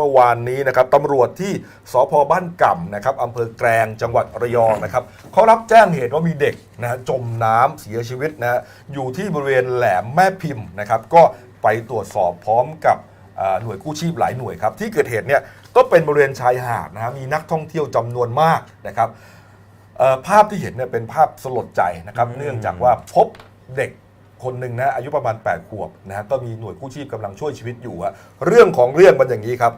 มื่อวานนี้นะครับตำรวจที่สพบ้านก่ำนะครับอำเภอแกลงจังหวัดระยองนะครับเขารับแจ้งเหตุว่ามีเด็กนะจมน้ำเสียชีวิตนะอยู่ที่บริเวณแหลมแม่พิมพ์นะครับก็ไปตรวจสอบพร้อมกับหน่วยกู้ชีพหลายหน่วยครับที่เกิดเหตุเนี่ยก็เป็นบริเวณชายหาดนะฮะมีนักท่องเที่ยวจำนวนมากนะครับภาพที่เห็นเนี่ยเป็นภาพสลดใจนะครับ เนื่องจากว่าพบเด็ก คนหนึ่งนะอายุประมาณ 8 ขวบนะฮะก็มีหน่วยกู้ชีพกำลังช่วยชีวิตอยู่อะเรื่องของเรื่องมันอย่างนี้ครับ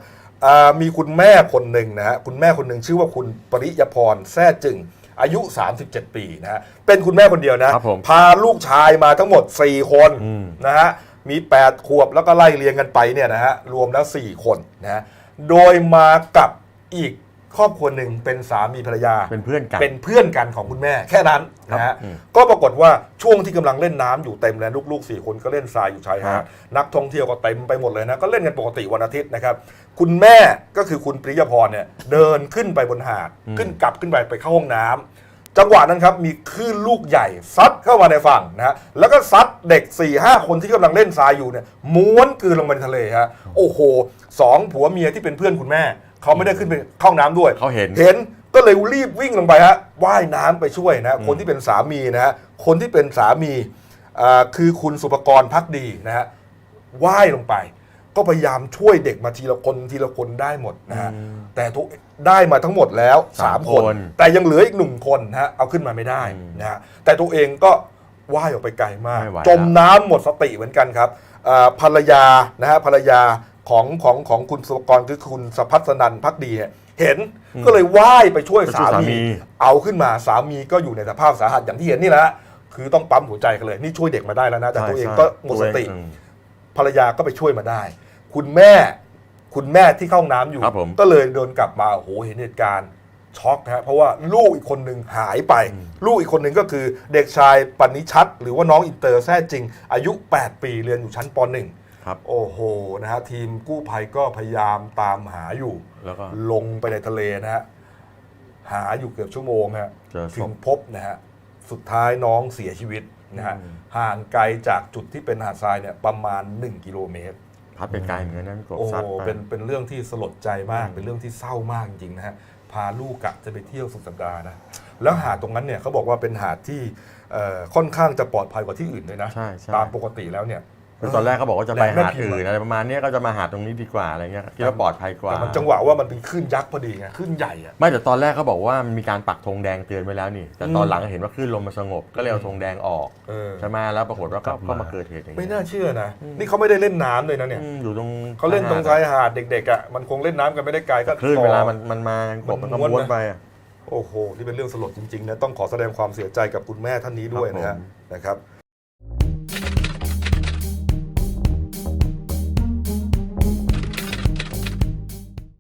อ่ามีคุณแม่คนหนึ่งนะฮะคุณแม่คนหนึ่งชื่อว่าคุณปริยพรแท้จึง อายุ 37 ปีนะฮะเป็นคุณแม่คนเดียวนะครับผมพาลูกชายมาทั้งหมด 4 คนอืม นะฮะมี 8 ขวบแล้วก็ไล่เรียงกันไปเนี่ยนะฮะรวมแล้ว 4 คนนะฮะโดยมากับอีก ครอบครัวหนึ่งเป็นสามีภรรยา เป็นเพื่อนกัน เป็นเพื่อนกันของคุณแม่แค่นั้นนะฮะอืมก็ปรากฏว่าช่วงที่กำลังเล่นน้ำอยู่เต็มเลยลูกๆสี่คนก็เล่นทรายอยู่ชายหาดฮะนักท่องเที่ยวก็เต็มไปหมดเลยนะก็เล่นกันปกติวันอาทิตย์นะครับคุณแม่ก็คือคุณปริยพรเนี่ยเดินขึ้นไปบนหาด ขึ้นกลับขึ้นไปไปเข้าห้องน้ำจังหวะนั้นครับมีคลื่นลูกใหญ่ซัดเข้ามาในฝั่งนะฮะแล้วก็ซัดเด็ก4ี่ห้าคนที่กำลังเล่นทรายอยู่เนี่ยม้วนกลืนลงไปในทะเลฮะโอ้โหสองผัวเมียที่เป็นเพื่อนคุณแม่ เขาไม่ได้ขึ้นไปเข้าห้องน้ำด้วยเขาเห็น เห็นก็เลยรีบวิ่งลงไปฮะว่ายน้ำไปช่วยนะคนที่เป็นสามีนะฮะคนที่เป็นสามีอ่าคือคุณสุปกรพักดีนะฮะ ว่ายลงไป ก็พยายามช่วยเด็กมาทีละคนทีละคนได้หมดนะฮะอืมแต่ทุกได้มาทั้งหมดแล้วสาม3คนคนแต่ยังเหลืออีกหนึ่งคนนะฮะเอาขึ้นมาไม่ได้อืมนะฮะแต่ตัวเองก็ว่ายออกไปไกลมาก ไม่ไหวจมน้ำหมดสติเหมือนกันครับอ่าภรรยานะฮะภรรยา ของของของคุณสุปกรคือคุณสพัสนันพักดีเนี่ยเห็นก็เลยว่ายไปช่วยไปช่สาวยสามี มี เอาขึ้นมาสามีก็อยู่ในสภาพสาหัสอย่างที่เห็นนี่แหละฮะคือต้องปั๊มหัวใจกันเลย นี่ช่วยเด็กมาได้แล้วนะ แต่ตัวเองก็หมดสติ อืม ภรรยาก็ไปช่วยมาได้ คุณแม่ คุณแม่ที่เข้าห้องน้ำอยู่ ครับผม ก็เลยเดินกลับมาโอ้โหเห็นเหตุการณ์ช็อกนะฮะเพราะว่าลูกอีกคนหนึ่งหายไป ลูกอีกคนหนึ่งก็คือเด็กชายปณิชัดหรือว่าน้องอินเตอร์แท้จริง อายุ 8 ปีเรียนอยู่ชั้นป .1 ครับ โอ้โหนะฮะทีมกู้ภัยก็พยายามตามหาอยู่แล้วก็ลงไปในทะเลนะฮะหาอยู่เกือบชั่วโมงฮะเจอศพ ถึงพบนะฮะสุดท้ายน้องเสียชีวิตนะฮะอืมห่ห่างไกลจากจุดที่เป็นหาดทรายเนี่ยประมาณ 1 กิโลเมตร พัดไปไกลเหมือนกันนะพี่กบโอ้ซัดไป เป็นเป็นเรื่องที่สลดใจมากอืมเป็นเรื่องที่เศร้ามากจริงๆนะฮะ พาลูกกะจะไปเที่ยวสุดสัปดาห์นะ แล้วหาดตรงนั้นเนี่ยเขาบอกว่าเป็นหาดที่เอ่อค่อนข้างจะปลอดภัยกว่าที่อื่นด้วยนะ ใช่ใช่ ตามปกติแล้วเนี่ยคือ ตอนแรกเขาบอกว่าจะไปแหลมแม่หาดพิมพ์อื่นอะอะไรประมาณเนี้ยก็จะมาหาดตรงนี้ดีกว่าอะไรเงี้ยคิดว่าปลอดภัยกว่าแต่มันจังหวะว่ามันเป็นคลื่นยักษ์พอดีไงคลื่นใหญ่อะไม่แต่ตอนแรกเขาบอกว่ามีการปักธงแดงเตือนไว้แล้วนี่ แต่ตอนอืมหลังเห็นว่าคลื่นลมมันสงบก็เลยเอาธงแดงออกเออใช่ไหมแล้วปรากฏว่าก็กลับมาก็มาเกิดเหตุอย่างไม่เงี้ยน่าเชื่อนะนี่เขาไม่ได้เล่นน้ำเลยนะเนี่ยอืมอยู่ตรงเขาเล่นตรงชายหาดเด็กๆอะมันคงเล่นน้ำกันไม่ได้ไกลก็คลื่นต่อเวลามันมันมามันกบมัมันนก็ม้วนม้วนนะไปอะโอ้โห นี่เป็นเรื่องสลดจริงๆนะ ต้องขอแสดงความเสียใจกับคุณแม่ท่านนี้ด้วยนะครัฮะบผมนะครับ